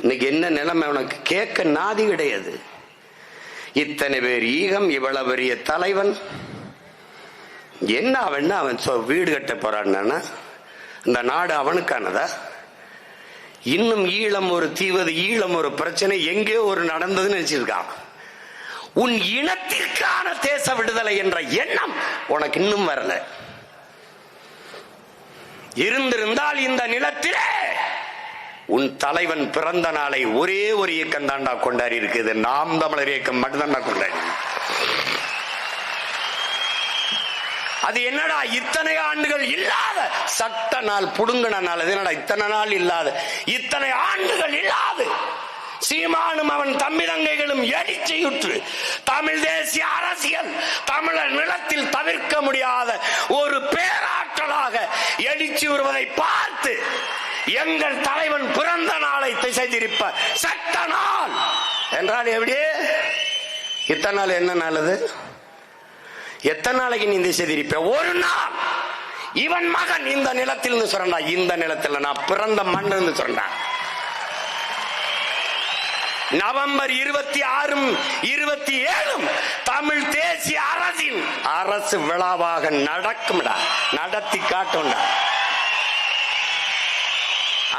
இன்னைக்கு என்ன நிலைமை உனக்கு? கேட்க நாதி கிடையாது. இத்தனை பேர் ஈகம் இவ்வளவு பெரிய தலைவன். என்ன அவன் அவன் வீடு கட்ட போறான்னா இந்த நாடு அவனுக்கானதா? இன்னும் ஈழம் ஒரு தீவது ஈழம் ஒரு பிரச்சனை எங்கேயோ ஒரு நடந்ததுன்னு நினைச்சிருக்கான். உன் இனத்திற்கான தேச விடுதலை என்ற எண்ணம் உனக்கு இன்னும் வரல. இருந்திருந்தால் இந்த நிலத்திலே உன் தலைவன் பிறந்த நாளை ஒரே ஒரு இயக்கம் தாண்டா கொண்டாடி இருக்குது. நாம் தமிழர் இயக்கம் மட்டும்தாண்டா கொண்டாடி. அது என்னடா இத்தனை ஆண்டுகள் இல்லாத சட்ட நாள் புடுங்கின நாள் அது என்னடா இத்தனை நாள் இல்லாத இத்தனை ஆண்டுகள் இல்லாது சீமானும் அவன் தம்பி தங்கைகளும் எழுச்சியுற்று தமிழ் தேசிய அரசியல் தமிழர் நிலத்தில் தவிர்க்க முடியாத ஒரு பேராற்றலாக எழுச்சி வருவதை பார்த்து எங்கள் தலைவன் பிறந்த நாளை திசை திருப்ப சட்ட நாள். என்றால் எப்படி? இத்தனை நாள் என்ன நல்லது எத்தனை நாளைக்கு நீ திசை திருப்ப ஒரு நாள். இவன் மகன் இந்த நிலத்தில் இருந்து சொல்றா இந்த நிலத்தில் நான் பிறந்த மண் இருந்து சொல்றா நவம்பர் இருபத்தி ஆறும் இருபத்தி ஏழும் தமிழ் தேசிய அரசின் அரசு விழாவாக நடக்கும்டா. நடத்தி காட்டும்டா.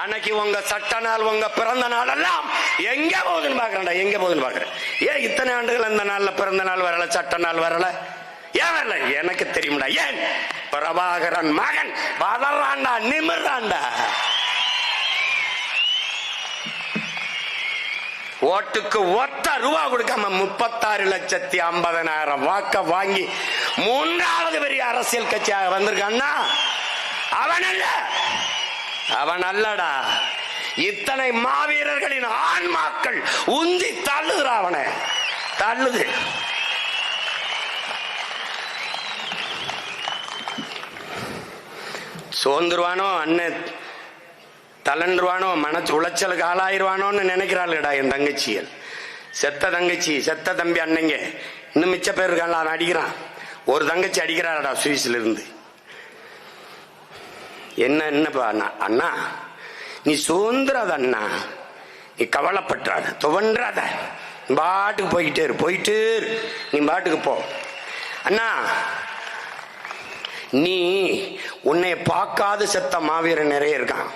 அன்னைக்கு உங்க சட்ட நாள் உங்க பிறந்த நாள் எல்லாம் எங்க போகுதுன்னு பாக்குறேன்டா எங்க போகுதுன்னு பாக்குறேன் ஏன் இத்தனை ஆண்டுகள் இந்த நாள்ல பிறந்த நாள் வரல சட்ட நாள் வரல? ஏன் வரல? எனக்கு தெரியும்டா ஏன்? பிரபாகரன் மகன் பதறான்டா நிமிர்றான்டா. ஓட்டுக்கு ஒத்த ரூபா கொடுக்காம முப்பத்தாறு லட்சத்தி ஐம்பதனாயிரம் வாக்க வாங்கி மூன்றாவது பெரிய அரசியல் கட்சியாக வந்திருக்கான்னா அவன் அல்ல. அவன் அல்லடா. இத்தனை மாவீரர்களின் ஆன்மாக்கள் உந்தி தள்ளுகிறா அவனை. தள்ளுது. சோர்ந்துருவானோ அண்ணன் தளன்றுவானோ மனச்சு உளைச்சலுக்கு ஆளாயிருவானோன்னு நினைக்கிறாளுடா என் தங்கச்சிகள் செத்த தங்கச்சி செத்த தம்பி அண்ணங்க. இன்னும் மிச்ச பேர் இருக்கான்ல அவன் அடிக்கிறான். ஒரு தங்கச்சி அடிக்கிறாடா சுவிஸ்ல இருந்து. என்னென்னப்பா அண்ணா? அண்ணா நீ சுதந்திராத அண்ணா. நீ கவலைப்பட்டுறாத துவன்றாத நீ பாட்டுக்கு போய்கிட்டே இரு போயிட்டு நீ பாட்டுக்கு போ. அண்ணா நீ உன்னை பார்க்காத செத்த மாவீரன் நிறைய இருக்கான்.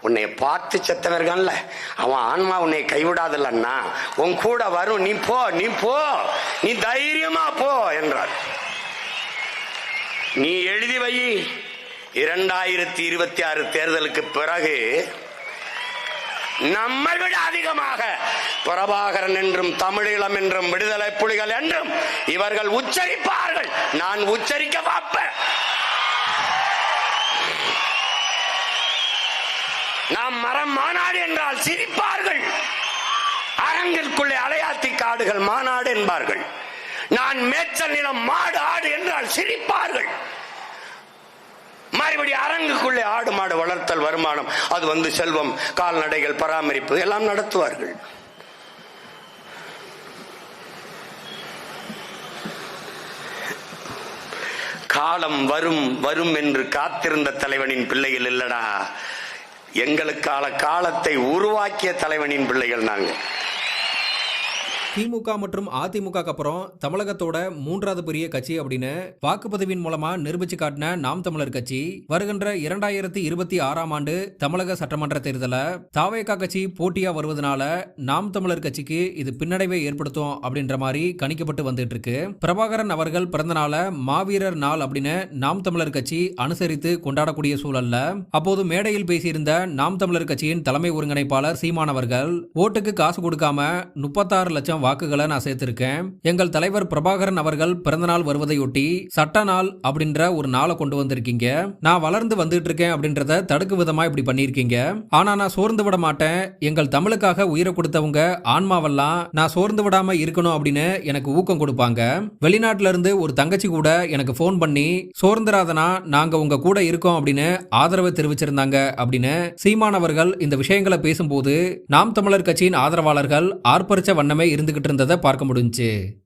உன்னை பார்த்து செத்தவன் இருக்கான்ல. அவன் ஆன்மா உன்னை கைவிடாதல்ல அண்ணா. உன் கூட வரும் நீ போ நீ போ. நீ தைரியமா போ என்றார். நீ எழுதி வை. இரண்டாயிரத்தி இருபத்தி ஆறு தேர்தலுக்கு பிறகு நம்மை விட அதிகமாக பிரபாகரன் என்றும் தமிழீழம் என்றும் விடுதலை புலிகள் என்றும் இவர்கள் உச்சரிப்பார்கள். நான் உச்சரிக்க பார்ப்பேன். நாம் மரம் மாநாடு என்றால் சிரிப்பார்கள். அரங்கிற்குள்ளே அலையாத்தி காடுகள் மாநாடு என்பார்கள். நான் மேச்சல் நிலம் மாடு ஆடு என்றால் சிரிப்பார்கள். மறுபடி அரங்குக்குள்ளே ஆடு மாடு வளர்த்தல் வருமானம். அது வந்து செல்வம் கால்நடைகள் பராமரிப்பு எல்லாம் நடத்துவார்கள். காலம் வரும் வரும் என்று காத்திருந்த தலைவனின் பிள்ளைகள் இல்லடா. எங்களுக்கான காலத்தை உருவாக்கிய தலைவனின் பிள்ளைகள் நாங்கள். திமுக மற்றும் அதிமுக அப்புறம் தமிழகத்தோட மூன்றாவது பெரிய கட்சி அப்படின்னு வாக்குப்பதிவின் மூலமா நிரூபிச்சு காட்டின நாம் தமிழர் கட்சி வருகின்ற இரண்டாயிரத்தி இருபத்தி ஆறாம் ஆண்டு தமிழக சட்டமன்ற தேர்தல தாவேகா கட்சி போட்டியா வருவதனால நாம் தமிழர் கட்சிக்கு இது பின்னடைவை ஏற்படுத்தும் அப்படின்ற மாதிரி கணிக்கப்பட்டு வந்துட்டு இருக்கு. பிரபாகரன் அவர்கள் பிறந்த நாள மாவீரர் நாள் அப்படின்னு நாம் தமிழர் கட்சி அனுசரித்து கொண்டாடக்கூடிய சூழல்ல அப்போது மேடையில் பேசியிருந்த நாம் தமிழர் கட்சியின் தலைமை ஒருங்கிணைப்பாளர் சீமானவர்கள் ஓட்டுக்கு காசு கொடுக்காம முப்பத்தாறு லட்சம் வாக்குகளை நான் சேர்த்திருக்கேன். எங்கள் தலைவர் பிரபாகரன் அவர்கள் பிறந்தநாள் வருவதையொட்டி சட்ட நாள் அப்படின்ற ஒரு நாளை கொண்டு வந்திருக்கீங்க. நான் வளர்ந்து வந்துட்டு இருக்கேன் அப்படின்றத தடுக்கு விதமா இப்படி பண்ணியிருக்கீங்க. ஆனா நான் சோர்ந்து விட மாட்டேன். எங்கள் தமிழுக்காக உயிரை கொடுத்தவங்க ஆன்மாவெல்லாம் நான் சோர்ந்து விடாம இருக்கணும் அப்படின்னு எனக்கு ஊக்கம் கொடுப்பாங்க. வெளிநாட்டுல இருந்து ஒரு தங்கச்சி கூட எனக்கு ஃபோன் பண்ணி சோர்ந்துராதனா நாங்க உங்க கூட இருக்கோம் அப்படின்னு ஆதரவு தெரிவிச்சிருந்தாங்க அப்படின்னு சீமான் அவர்கள் இந்த விஷயங்களை பேசும்போது நாம் தமிழர் கட்சியின் ஆதரவாளர்கள் ஆர்ப்பரிச்ச வண்ணமே இருந்துகிட்டு இருந்ததை பார்க்க முடிஞ்சுச்சு.